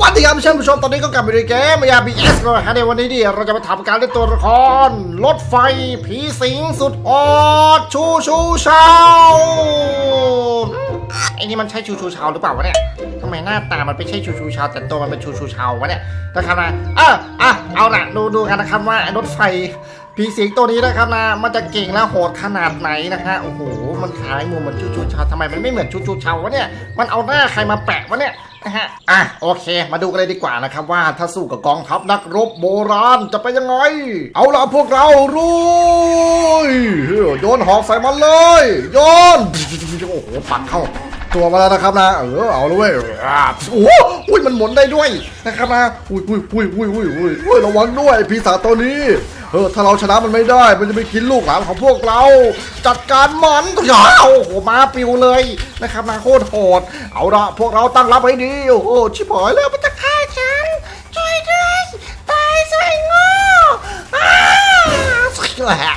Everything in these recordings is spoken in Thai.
วันที่ครับท่านผู้ชมตอนนี้ก็กลับมาในเกมยาบีเอสแล้วนะฮะในวันนี้ดิเราจะมาทำการเล่นตัวละครรถไฟผีสิงสุดฮอดชูชูชาวไอ้นี่มันใช่ชูชูชาวหรือเปล่าวะเนี่ยทำไมหน้าตามันไม่ใช่ชูชูชาวแต่ตัวมันเป็นชูชูชาววะเนี่ยนะครับนะอะอะเอาละดูดูกันนะครับว่ารถไฟ ผีสิงตัวนี้นะครับนะมันจะเก่งและโหดขนาดไหนนะฮะโอ้โหมันขายมุมเหมือนชูชูชาวทำไมมันไม่เหมือนชูชูชาววะเนี่ยมันเอาหน้าใครมาแปะวะเนี่ยนะฮะอะโอเค มาดูกันเลยดีกว่านะครับว่าถ้าสู้กับกองทัพนักรบโบราณจะเป็นยังไง เอาละพวกเรารุยโยนหอกใส่มันเลยโยนโอ้โหปัดเข้าตัวมาแล้วนะครับนะ เออเอาเลยเว้ยอ่าโอ้โหอุ้ยมันหมุนได้ด้วยนะครับนะอุ้ยอุ้ยอุ้ยอุ้ยอุ้ยอุ้ยอุ้ยระวังด้วยปีศาจตัวนี้ เออถ้าเราชนะมันไม่ได้ มันจะไปกินลูกหลานของพวกเรา จัดการมันยาวโอ้โหมาปิวเลยนะครับนะโคตรโหด เอาละพวกเราตั้งรับให้ดี โอ้โหชิบหายแล้วมันจะฆ่าฉัน ช่วยด้วยตายใส่งออ้า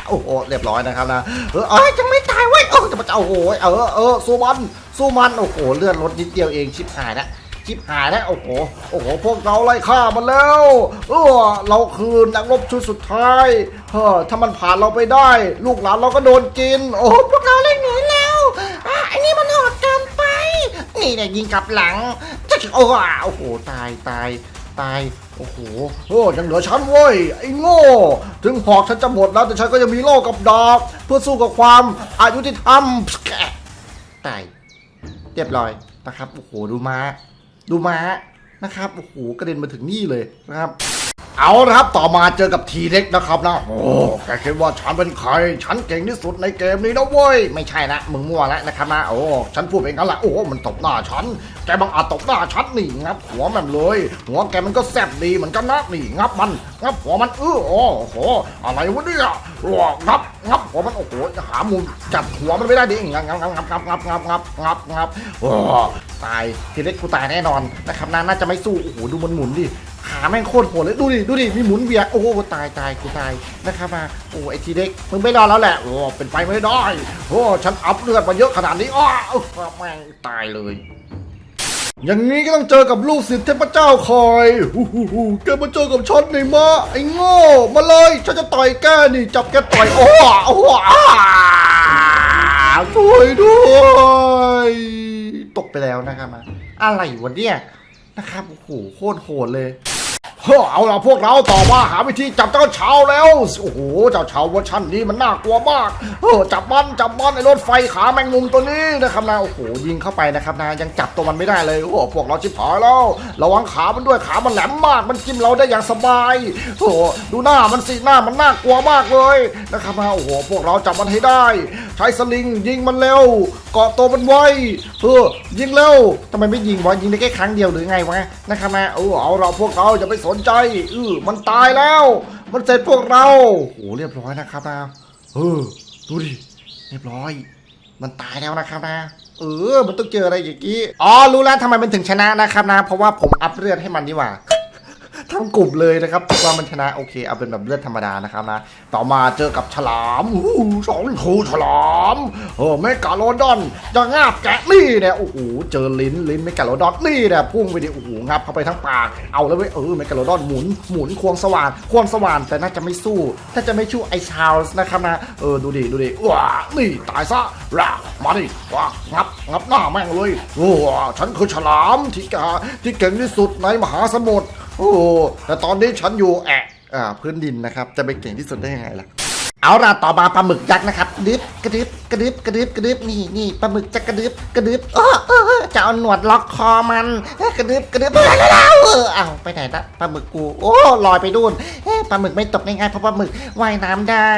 โอ้โหเรียบร้อยนะครับนะ เออเอ้ยยังไม่ตายเว้ยเออจะมาเจะโอ้โหเออเออสู้มันสู้มันโอ้โหเลื่อนรถนิดเดียวเองชิบหายแล้ว ชิบหายแล้วโอ้โหโอ้โหพวกเราไล่ฆ่ามันแล้ว เออเราคือนักรบชุดสุดท้ายเออถ้ามันผ่านเราไปได้ ลูกหลานเราก็โดนกิน โอ้พวกเราเล่นหนีแล้วอะไอ้นี่มันโหดเกินไป นี่เนี่ยยิงกลับหลังจะโอ้โหโอ้โหตายตายตายโอ้โหโอ้ยังเหลือฉันเว้ยไอ้โง่ ถึงหอกฉันจะหมดแล้วแต่ฉันก็ยังมีโล่กับดาบเพื่อสู้กับความอายุที่ทำตายเรียบร้อยนะครับโอ้โหดูมา ดูมานะครับโอ้โหกระเด็นมาถึงนี่เลยนะครับ เอาละครับต่อมาเจอกับทีเล็กนะครับนะโอ้แกคิดว่าฉันเป็นใคร ฉันเก่งที่สุดในเกมนี้นะเว้ยไม่ใช่นะมึงมั่วแล้วนะครับนะโอ้ฉันพูดเองงั้นละโอ้มันตบหน้าฉัน แกบังอาจตบหน้าฉันนี่งับหัวแมันเลย หัวแกมันก็แซ่บดีเหมือนกันนะนี่งับมันงับหัวมันเออโอ้โหอะไรวะเนี่ยโอ้งับงับหัวมันโอ้โหหามุมจับหัวมันไม่ได้ดิงับงับงับงับงับงับงับงับงับตายทีเล็กกูตายแน่นอนนะครับนะน่าจะไม่สู้โอ้โหดูมันหมุนดิขาแม่งโคตรโหดเลยดูดิดูดิมีหมุนเวียโอ้โหตายตายกูตายนะครับมาโอ้ไอทีเด็กมึงไม่รอดแล้วแหละโอ้เป็นไปไม่ได้โอ้ฉันอัพเลือดมาเยอะขนาดนี้อ้าวแม่งตายเลย อย่างนี้ก็ต้องเจอกับลูกศิษย์เทพเจ้าคอยฮู้ฮู้ฮู้แกมาเจอกับฉันในมาไอ้โง่ มาเลยฉันจะต่อยแกนี่จับแกต่อยโอ้โอ้อ้าช่วยด้วยตกไปแล้วนะครับมาอะไรวะเนี่ยนะครับโอ้โหโคตรโหดเลย เฮ้อเอาละพวกเราต่อมาหาวิธีจับเจ้าเชาวแล้ว โอ้โห เจ้าเชาวเวอร์ชันนี้มันน่ากลัวมากเออจับมันจับมันไอ้รถไฟขาแมงมุมตัวนี้นะครับนะ โอ้โห ยิงเข้าไปนะครับนะยังจับตัวมันไม่ได้เลย โอ้พวกเราชิบหายแล้ว ระวังขามันด้วยขามันแหลมมาก มันจิ้มเราได้อย่างสบายโอ้ดูหน้ามันสิหน้ามันน่ากลัวมากเลยนะครับนะ โอ้โห พวกเราจับมันให้ได้ ใช้สลิงยิงมันเร็ว เกาะตัวมันไว้เออยิงเร็วทำไมไม่ยิงวะยิงได้แค่ครั้งเดียวหรือไงวะนะครับนะเออเอาเราพวกเราจะไปสนใจเออมันตายแล้ว มันเสร็จพวกเราโอ้เรียบร้อยนะครับนะเออดูดิเรียบร้อย มันตายแล้วนะครับนะเออ มันต้องเจออะไรอย่างกี้ อ๋อ รู้แล้วทำไมมันถึงชนะนะครับนะ เพราะว่าผมอัพเลือดให้มันดีกว่า ทั้งกลุ่มเลยนะครับว่ามันชนะโอเคเอาเป็นแบบเลือดธรรมดานะครับนะ ต่อมาเจอกับฉลามอู้หูสองคูฉลามเออเมกาโลดอนจะงาบแกะนี่เนี่ยโอ้โหเจอลิ้นลิ้นเมกาโลดอนนี่เนี่ยพุ่งไปดิโอ้โหงับเข้าไปทั้งปากเอาแล้วเว้ยเออเมกาโลดอนหมุนหมุนควงสว่านควงสว่านแต่น่าจะไม่สู้ ถ้าจะไม่ชู้ไอชาลส์นะครับนะเออดูดิดูดิว้านี่ตายซะร่ามาดิว้างับงับหน้าแม่งเลยโอ้ฉันคือฉลามที่กาที่เก่งที่สุดในมหาสมุทร โอ้แต่ตอนนี้ฉันอยู่แอะอ่าพื้นดินนะครับ จะไปเก่งที่สุดได้ยังไงล่ะ เอาล่ะต่อมาปลาหมึกยักษ์นะครับกระดึบกระดึบกระดึบกระดึบกระดึบนี่นี่ปลาหมึกจะกระดึบกระดึบเออเออจะเอาหนวดล็อกคอมันเอ้ยกระดึบกระดึบเออแล้วเออเอาไปไหนละปลาหมึกกูโอ้ลอยไปดูนเอ้ยปลาหมึกไม่ตกง่ายๆเพราะปลาหมึกว่ายน้ำได้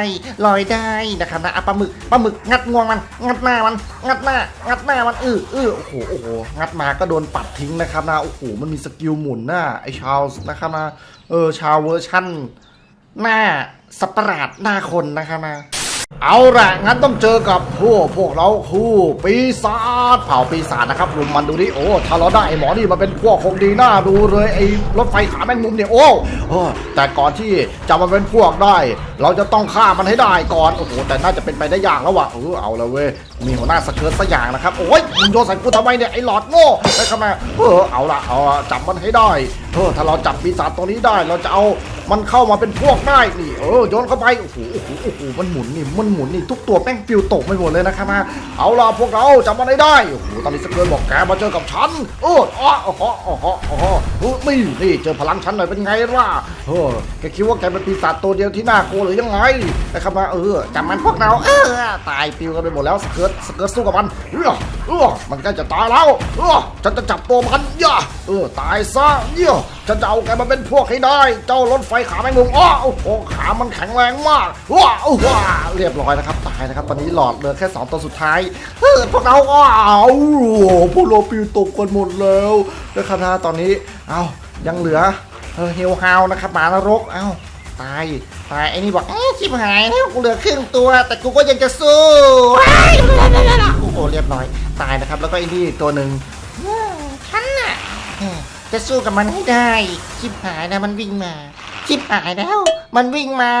ลอยได้นะครับนะปลาหมึกปลาหมึกงัดงวงมัน งัดหน้ามัน งัดหน้า งัดหน้ามันเออเออโอ้โหโอ้โหงัดมาก็โดนปัดทิ้งนะครับนะโอ้โหมันมีสกิลหมุนน้าไอชาลส์นะครับนะเออชาวเวอร์ชั่น หน้าสัตว์ปหลาดหน้าคนนะครับนะเอาละงั้นต้องเจอกับพวกพวกเราคู่ปีศาจเผ่าปีศาจนะครับรุมมันดูดิโอ้ถ้าเราได้ไอ้หมอนี่มาเป็นพวกคงดีหน่าดูเลยไอ้รถไฟขาแมงมุมเนี่ยโอ้เออแต่ก่อนที่จะมาเป็นพวกได้ เราจะต้องฆ่ามันให้ได้ก่อนโอ้โหแต่น่าจะเป็นไปได้ยากแล้วว่ะเออเอาละเว้ย มีหัวหน้าสเกิร์ตสักอย่างนะครับ โอ้ยมึงโยนใส่กูทำไมเนี่ย ไอ้หลอดโง่ได้เข้ามาเออเอาละเอาจับมันให้ได้เออถ้าเราจับปีศาจตัวนี้ได้ เราจะเอามันเข้ามาเป็นพวกได้นี่เออโยนเข้าไปโอ้โหโอ้โหโอ้โหมันหมุนนี่มันหมุนนี่ทุกตัวแป้งปิวตกไปหมดเลยนะครับมาเอาละพวกเราจับมันให้ได้โอ้โหตอนนี้สเกิร์ตบอกแกมาเจอกับฉันเอออ๋ออ๋ออ๋ออ๋ออ๋อเออนี่นี่เจอพลังฉันหน่อยเป็นไงล่ะเออแกคิดว่าแกเป็นปีศาจตัวเดียวที่น่ากลัวหรือยังไงนะครับมาเออจับมันพวกเราเออตายปิวกันไปหมดแล้วสเกิร์ตสเกิร์ตสู้กับมันเออเออมันใกล้จะตายแล้วเออฉันจะจับตัวมันย่าเออตายซะเยี่ยฉันจะเอาแกมาเป็นพวกให้ได้ เจ้ารถไฟขาแมงมุมอ้อโอ้โหขามันแข็งแรงมากว้าว้าเรียบร้อยนะครับตายนะครับตอนนี้หลอดเหลือแค่สองตัวสุดท้ายเออพวกเราอ้าวพวกเราปลิวตกกันหมดแล้วนะครับตอนนี้เอายังเหลือเออเฮลฮาวนะครับหมานรกเอ้าตาย ตายไอ้นี่บอกเอ้ยชิบหายแล้วกูเหลือครึ่งตัว แต่กูก็ยังจะสู้ว้ายโอ้โหเรียบร้อยตายนะครับ แล้วก็ไอ้นี่ตัวหนึ่งฉันน่ะเออจะสู้กับมันให้ได้ชิบหายนะมันวิ่งมาชิบหายแล้ว มันวิ่งมา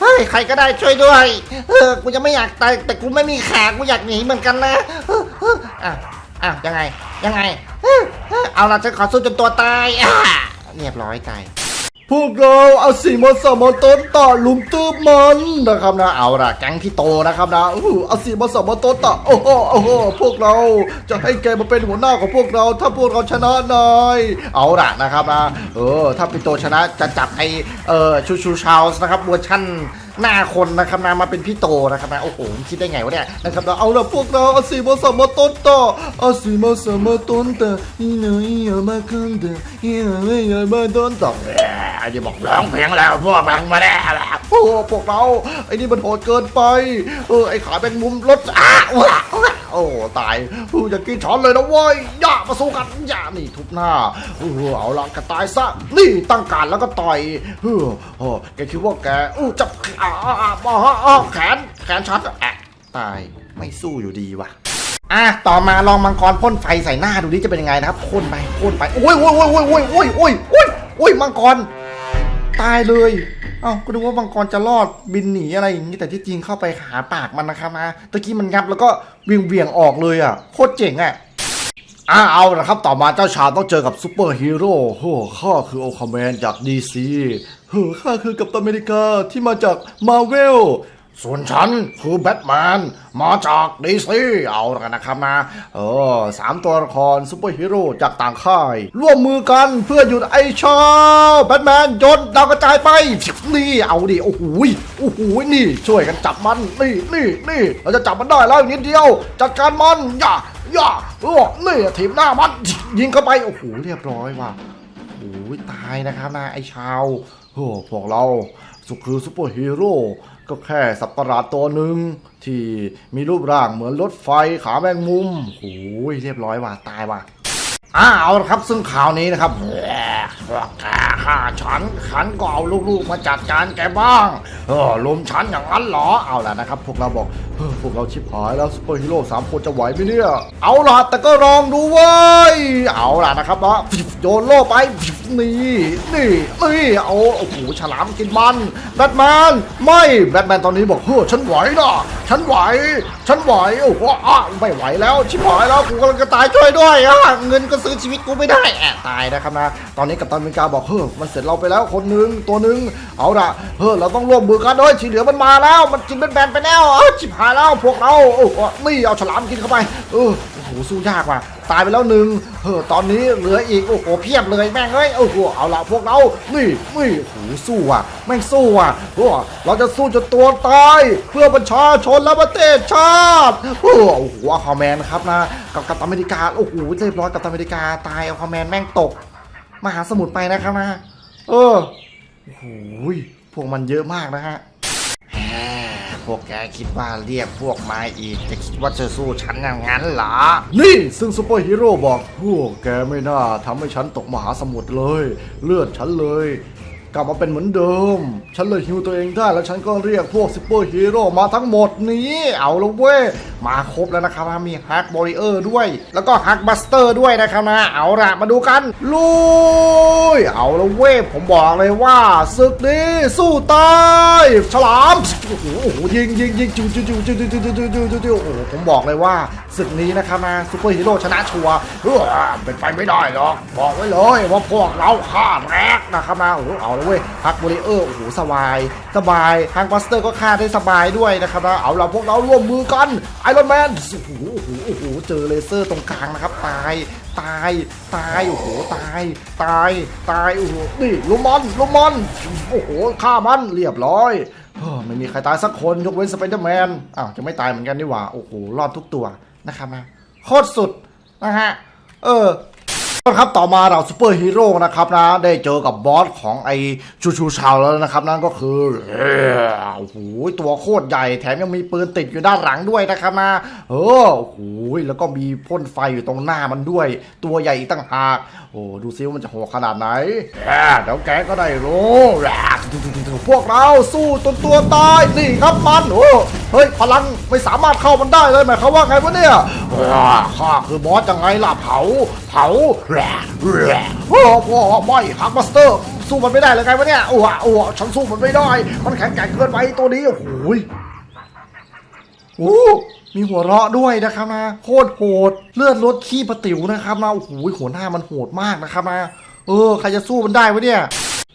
เฮ้ยใครก็ได้ช่วยด้วยเออกูจะไม่อยากตายแต่กูไม่มีขากูอยากหนีเหมือนกันนะเออเอออะอะยังไงยังไงเออเออเอาละฉันขอสู้จนตัวตายอะเรียบร้อยตาย พวกเราเอาสีมาสมาต้นต่อลุมตื้มมันนะครับนะเอาละแก๊งพี่โตนะครับนะอู้เอาสีมาสมาต้นต่อโอ้โหโอ้โหพวกเราจะให้แกมาเป็นหัวหน้าของพวกเรา ถ้าพวกเราชนะนายเอาละนะครับนะเออถ้าพี่โตชนะจะจับไอเออชูชูชาวส์นะครับเวอร์ชั่น หน้าคนนะครับนะมาเป็นพี่โตนะครับนะโอ้โหคิดได้ไงวะเนี่ยนะครับเราเอาละพวกเราเอาสีมาสมาต้นต่อเอาสีมาสมาต้นต่ออีหน่อยอย่ามาคันต่อีหน่อยอย่ามาต้นต่อไอ้นี่บอกร้องเพลงแล้วพวกมันมาแล้วโอ้พวกเราไอ้นี่มันโหดเกินไปเออไอ้ขาเป็นมุมรถอ้าว โอ้ตายอออยากินช้อนเลยนะเว้ยอย่ามาสู้กันอย่านี่ทุบหน้าเออเอาละกระตายซะนี่ตั้งการแล้วก็ต่อยเออโอ้แกคิดว่าแกอู้จับอ่าอ่าอ่าแขนแขนชัดแอะตายไม่สู้อยู่ดีว่ะอะต่อมาลองมังกรพ่นไฟใส่หน้าดูดิจะเป็นยังไงนะครับพ่นไปพ่นไปโอ้ยโอ้ยโอ้ยโอ้ยโอ้ยโอ้ยโอ้ยโอ้ยโอ้ยมังกรตายเลย อ้าก็ดูว่ามังกรจะรอดบินหนีอะไรอย่างนี้แต่ที่จริงเข้าไปหาปากมันนะครับนะตะกี้มันงับแล้วก็เวียงเวียงออกเลยอะโคตรเจ๋งอะอ่าเอาละครับต่อมาเจ้าชาต้องเจอกับซูเปอร์ฮีโร่โหข้าคือโอคาแมนจากดีซีเฮ้อข้าคือกัปตันอเมริกาที่มาจากมาเวล ส่วนฉันคือแบทแมน มาจากดีซีเอาละกันนะครับนะ เออสามตัวละครซูเปอร์ฮีโร่จากต่างค่าย ร่วมมือกันเพื่อหยุดไอ้ชาวแบทแมนยนต์ดาวกระจายไป นี่เอาดิ โอ้โหโอ้โหนี่ ช่วยกันจับมัน นี่นี่นี่เราจะจับมันได้แล้วนิดเดียว จัดการมันอย่าอย่าโอ้นี่ทีมหน้ามัน ยิงเข้าไป โอ้โหเรียบร้อยว่ะโอ้ยตายนะครับนะไอชาวโอ้พวกเราสุคือซูเปอร์ฮีโร่ ก็แค่สัตว์ประหลาดตัวหนึ่งที่มีรูปร่างเหมือนรถไฟขาแมงมุมโอ้ยเรียบร้อยว่ะตายว่ะอ้าเอาละครับซึ่งข่าวนี้นะครับ ฆ่าฉัน ฉันก็เอาลูกๆมาจัดการแกบ้าง เออลุมฉันอย่างนั้นเหรอ เอาล่ะนะครับ พวกเราบอกเออพวกเราชิบหายแล้วซูเปอร์ฮีโร่สามคนจะไหวไหมเนี่ย เอาล่ะแต่ก็ลองดูเว้ย เอาล่ะนะครับเนาะโยนโล่ไปนี่นี่นี่เอาโอ้โหฉลามกินมันแบทแมนไม่แบทแมนตอนนี้บอกเฮ้อฉันไหวนะฉันไหว ฉันไหว โอ้โหอ้าไม่ไหวแล้วชิบหายแล้วกูกำลังจะตายช่วยด้วยอะเงินก็ซื้อชีวิตกูไม่ได้แอบตายนะครับนะ ตอนนี้กัปตันเมริกาบอกเฮ้อมันเสร็จเราไปแล้วคนนึงตัวนึง เอาละเฮ้อเราต้องร่วมมือกันด้วยที่เหลือมันมาแล้ว มันกินเป็นแบนไปแล้วอ้าวชิบหายแล้วพวกเราโอ้โหนี่เอาฉลามกินเข้าไปเออโอ้โหสู้ยากว่ะ ตายไปแล้วหนึ่งเฮ้อตอนนี้เหลืออีกโอ้โหเพียบเลยแม่งเอ้ยโอ้โหเอาละพวกเรานี่นี่โอ้โหสู้อะแม่งสู้อะโอ้เราจะสู้จนตัวตาย เพื่อประชาชนและประเทศชาติโอ้โหอาคาแมนครับนะกับกัปตันอเมริกาโอ้โหเรียบร้อยกัปตันอเมริกาตายอาคาแมนแม่งตกมหาสมุทรไปนะครับนะเออโอ้โหพวกมันเยอะมากนะฮะ พวกแกคิดว่าเรียกพวกมาอีกจะคิดว่าจะสู้ฉันอย่างนั้นเหรอนี่ซึ่งซูเปอร์ฮีโร่บอกพวกแกไม่น่าทำให้ฉันตกมหาสมุทรเลย เลือดฉันเลย กลับมาเป็นเหมือนเดิม ฉันเลยฮิวตัวเองได้แล้วฉันก็เรียกพวกซูเปอร์ฮีโร่มาทั้งหมดนี้ เอาละเว้ย มาครบแล้วนะครับมีฮักบริเออร์ด้วย แล้วก็ฮักบัสเตอร์ด้วยนะครับนะ เอาละมาดูกัน ลุย เอาละเว้ย ผมบอกเลยว่าศึกนี้สู้ตายฉลาม โอ้โหยิงยิงยิงจิ้วจิ้วจิ้วจิ้วจิ้วจิ้วจิ้วจิ้วจิ้วโอ้โหผมบอกเลยว่าศึกนี้นะครับนะซูเปอร์ฮีโร่ชนะชัวร์เป็นไปไม่ได้หรอกบอกไว้เลยว่าพวกเราฆ่าแรกนะครับนะโอ้โหเอาลยเว้ยฮักบริเออร์โอ้โหสบาย สบายฮักบัสเตอร์ก็ฆ่าได้สบายด้วยนะครับนะเอาเราพวกเราร่วมมือกันไอรอนแมนโอ้โหโอ้โหโอ้โหเจอเลเซอร์ตรงกลางนะครับตายตายตายโอ้โหตาย ตายตายโอ้โหนี่ลุมมันลุมมันโอ้โหฆ่ามันเรียบร้อยเฮ้อไม่มีใครตายสักคนยกเว้นสไปเดอร์แมนอ้าวจะไม่ตายเหมือนกันนี่หว่าโอ้โหรอดทุกตัวนะครับนะโคตรสุดนะฮะเออ ครับต่อมาเราซูเปอร์ฮีโร่นะครับนะได้เจอกับบอสของไอชูชูชาวแล้วนะครับ นั่นก็คือโอ้โหตัวโคตรใหญ่แถมยังมีปืนติดอยู่ด้านหลังด้วยนะครับนะเออโอ้โหแล้วก็มีพ่นไฟอยู่ตรงหน้ามันด้วย ตัวใหญ่อีกตั้งหากโอ้ดูซิว่ามันจะโหดขนาดไหนแหมเดี๋ยวแกก็ได้รู้แหมพวกเราสู้จนตัวตายนี่ครับมันโอ้เฮ้ยพลังไม่สามารถเข้ามันได้เลยหมายความว่าไงวะเนี่ยอ่าข้าคือบอสยังไงล่ะเผาเผาโอ้โหไม่ฮักมาสเตอร์ สู้มันไม่ได้เลยไงวะเนี่ยโอ้โหโอ้โหฉันสู้มันไม่ได้ มันแข็งแกร่งเกินไปตัวนี้ โอ้โหยโอ้มีหัวเราะด้วยนะครับนะโคตรโหด เลือดลดขี้ประติ๋วนะครับนะโอ้โหหัวหน้ามันโหดมากนะครับนะเออใครจะสู้มันได้วะเนี่ย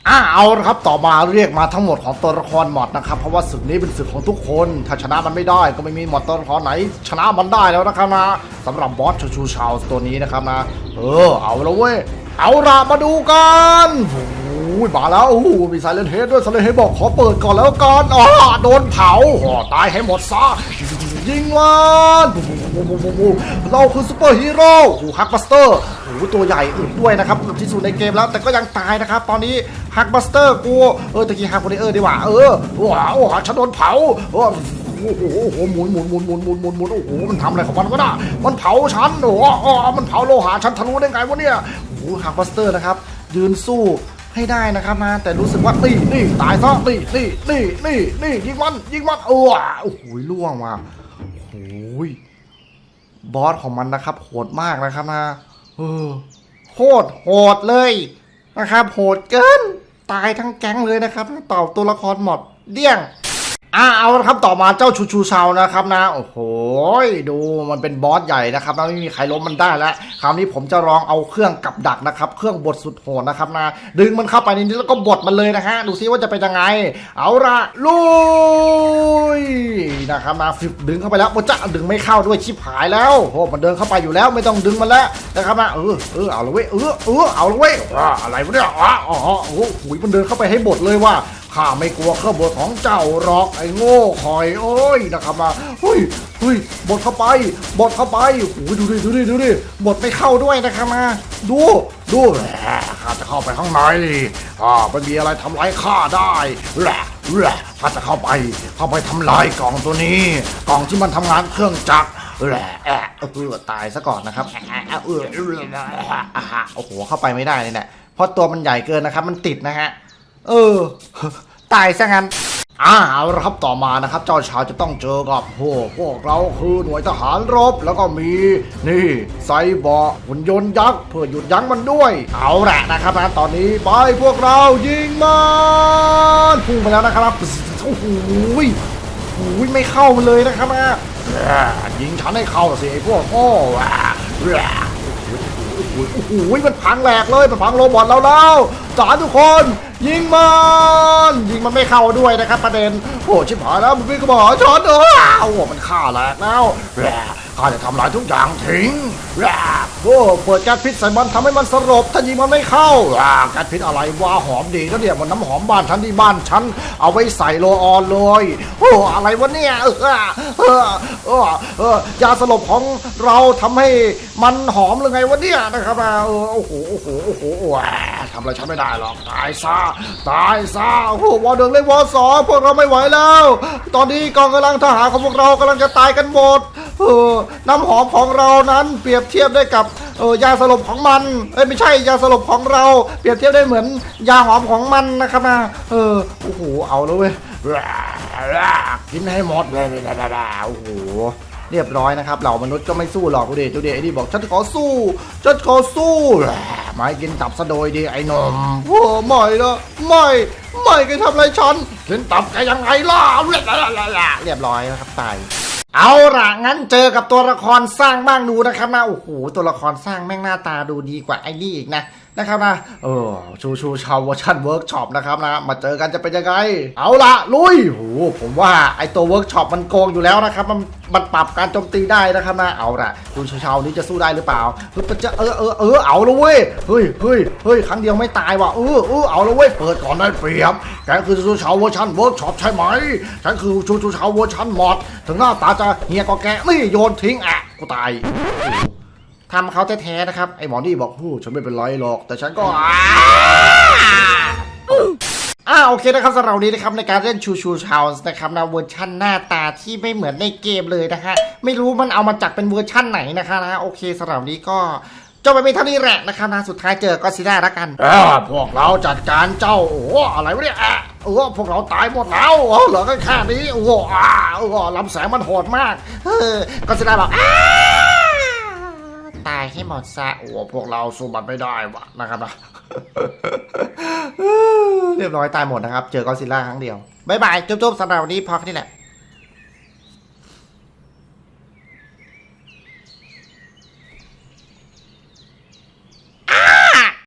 อ่าเอาละครับต่อมาเรียกมาทั้งหมดของตัวละครหมดนะครับ เพราะว่าศึกนี้เป็นศึกของทุกคน ถ้าชนะมันไม่ได้ก็ไม่มีหมดตัวละครไหน ชนะมันได้แล้วนะครับนะสำหรับบอสชูชูชาวตัวนี้นะครับนะ เออ เอาละเว้ย เอาละมาดูกันโอ้ยมาแล้วโอ้มีไซเลนเฮดด้วยไซเลนเฮดบอกขอเปิดก่อนแล้วกันอ๋อโดนเผาอ๋อตายให้หมดซะ ยิงมันเราคือซูเปอร์ฮีโร่โอ้โหฮักบัสเตอร์โอ้โหตัวใหญ่อึดด้วยนะครับอึดที่สุดในเกมแล้วแต่ก็ยังตายนะครับ ตอนนี้ฮักบัสเตอร์กูเออตะกี้ฮักโคเดเออร์ดีกว่าเออว้าวฉันโดนเผาโอ้โหโอ้โหหมุนหมุนหมุนหมุนหมุนหมุนหมุนโอ้โหมันทำอะไรของมันวะน่ะมันเผาฉันโอ้โหอ๋อมันเผาโลหะฉันทะลุได้ไงวะเนี่ยโอ้โหฮักบัสเตอร์นะครับ ยืนสู้ให้ได้นะครับนะแต่รู้สึกว่านี่นี่ตายซะนี่นี่นี่นี่นี่ยิงมันยิงมันเออโอ้โหล่วงมาโอ้ยบอสของมันนะครับ โหดมากนะครับนะเออโคตรโหดเลยนะครับ โหดเกิน ตายทั้งแก๊งเลยนะครับต่อตัวละครหมดเดี้ยง อ่าเอาละครับต่อมาเจ้าชูชูชาวนะครับนะโอ้โหดูมันเป็นบอสใหญ่นะครับนะไม่มีใครล้มมันได้แล้วคราวนี้ผมจะลองเอาเครื่องกับดักนะครับ เครื่องบดสุดโหดนะครับนะดึงมันเข้าไปในนี้แล้วก็บดมันเลยนะฮะดูซิว่าจะเป็นยังไง เอาละลุยนะครับนะฟิบดึงเข้าไปแล้วมันจะดึงไม่เข้าด้วยชิบหายแล้วโอ้มันเดินเข้าไปอยู่แล้วไม่ต้องดึงมันแล้วนะครับนะเออเออเอาละเว้ยเออเออเอาละเว้ยอ่าอะไรวะเนี่ยอ๋ออ๋อโอ้โหมันเดินเข้าไปให้บดเลยว่าข้าไม่กลัวเครื่องบดของเจ้าหรอกไอ้โง่คอยโอ้ยนะครับมาเฮ้ยเฮ้ยบดเข้าไปบดเข้าไปโอ้ยดูดิดูดิดูดิบดไม่เข้าด้วยนะครับมาดูดูแหละข้าจะเข้าไปข้างในอ่าไม่มีอะไรทำร้ายข้าได้แหละแหละข้าจะเข้าไปเข้าไปทำลายกล่องตัวนี้ กล่องที่มันทำงานเครื่องจักรแหละแอะเออตายซะก่อนนะครับแออเออเออโอ้โหเข้าไปไม่ได้เลยเนี่ยเพราะตัวมันใหญ่เกินนะครับ มันติดนะฮะ เออ ตายซะงั้นอ่าเอาละครับต่อมานะครับ เจ้าชายจะต้องเจอกับพวกพวกเราคือหน่วยทหารรบแล้วก็มี นี่ไซบอร์หุ่นยนต์ยักษ์เพื่อหยุดยั้งมันด้วย เอาละนะครับนะตอนนี้ไปพวกเรายิงมันพุ่งไปแล้วนะครับโอ้โหโอ้โหไม่เข้าเลยนะครับนะแหม่ยิงฉันให้เข้าสิไอ้พวกโอ้แหม่แหม่ โอ้โหโอ้โหมันพังแหลกเลยมันพังโรบอทเราแล้วสาทุกคนยิงมันยิงมันไม่เข้าด้วยนะครับประเด็นโอ้ชิบหายแล้วมึงวิ่งก็บอกช็อตเออโอ้มันฆ่าแหลกแล้ว ข้าจะทำลายทุกอย่างทิ้งและโอ้เปิดแก๊สพิษใส่มันทำให้มันสลบถ้ายิงมันไม่เข้าอ่าแก๊สพิษอะไรว่าหอมดีก็เนี่ยมันน้ำหอมบ้านฉันที่บ้านฉันเอาไว้ใส่โลออนเลย โอ้อะไรวะเนี่ยเออเออเออเออยาสลบของเราทำให้มันหอมหรือไงวะเนี่ยนะครับเออโอ้โหโอ้โหโอ้โหทำอะไรฉันไม่ได้หรอกตายซะตายซะโอ้โหวอหนึ่งเลยวอสองพวกเราไม่ไหวแล้ว ตอนนี้กองกำลังทหารของพวกเรากำลังจะตายกันหมด เออน้ำหอมของเรานั้นเปรียบเทียบได้กับเออยาสลบของมันเอ้ยไม่ใช่ยาสลบของเรา เปรียบเทียบได้เหมือนยาหอมของมันนะครับนะเออโอ้โหเอาแล้วเว้ยกินให้หมดเลยโอ้โหเรียบร้อยนะครับเหล่ามนุษย์ก็ไม่สู้หรอกดูดิดูดิไอ้นี่บอกฉันขอสู้ฉันขอสู้ไม่กินตับซะโดยดีไอ้นมโอ้ไม่นะไม่ไม่แกทำอะไรฉันกินตับแกยังไงล่ะเรียบร้อยนะครับตาย เอาล่ะงั้นเจอกับตัวละครสร้างบ้างดูนะครับนะโอ้โหตัวละครสร้างแม่งหน้าตาดูดีกว่าไอ้นี่อีกนะ นะครับนะ เออ ชูชูชาวเวอร์ชันเวิร์กช็อปนะครับนะ มาเจอกันจะเป็นยังไง เอาละลุยโหผมว่าไอตัวเวิร์กช็อปมันโกงอยู่แล้วนะครับ มันมันปรับการโจมตีได้นะครับนะ เอาละชูชูชาวนี้จะสู้ได้หรือเปล่าเฮ้ยจะเออเออเออเอาละเว้ย เฮ้ยเฮ้ยเฮ้ยครั้งเดียวไม่ตายว่ะ เออเออเอาละเว้ย เปิดก่อนได้เปรียบแกคือชูชาวเวอร์ชันเวิร์กช็อปใช่ไหม ฉันคือชูชูชาวเวอร์ชันมอด ถึงหน้าตาจะเฮียก็แกนี่โยนทิ้งอะกูตาย ทำเขาแท้ๆนะครับ ไอ้หมอนี่บอกฮู้ฉันไม่เป็นไรหรอก แต่ฉันก็อ้าอ่าโอเคนะครับสำหรับวันนี้นะครับในการเล่นชูชูชาวส์นะครับนะเวอร์ชั่นหน้าตาที่ไม่เหมือนในเกมเลยนะฮะไม่รู้มันเอามาจากเป็นเวอร์ชั่นไหนนะคะนะโอเคสำหรับวันนี้ก็จบไปเป็นเท่านี้แหละนะครับนะสุดท้ายเจอก็ซิล่าแล้วกันอ่าพวกเราจัดการเจ้าโอ้โหอะไรวะเนี่ยอะโอ้โหพวกเราตายหมดแล้วโอ้เหลือแค่แค่นี้โอ้โหอ่าโอ้โหลำแสงมันโหดมากเออก็ซิล่าบอกอ้า ตายให้หมดซะโอ้พวกเราสู้มันไม่ได้วะนะครับนะเรียบร้อยตายหมดนะครับ เจอกอซิลล่าครั้งเดียวบายบายจุ๊บๆสำหรับวันนี้พอแค่นี้แหละ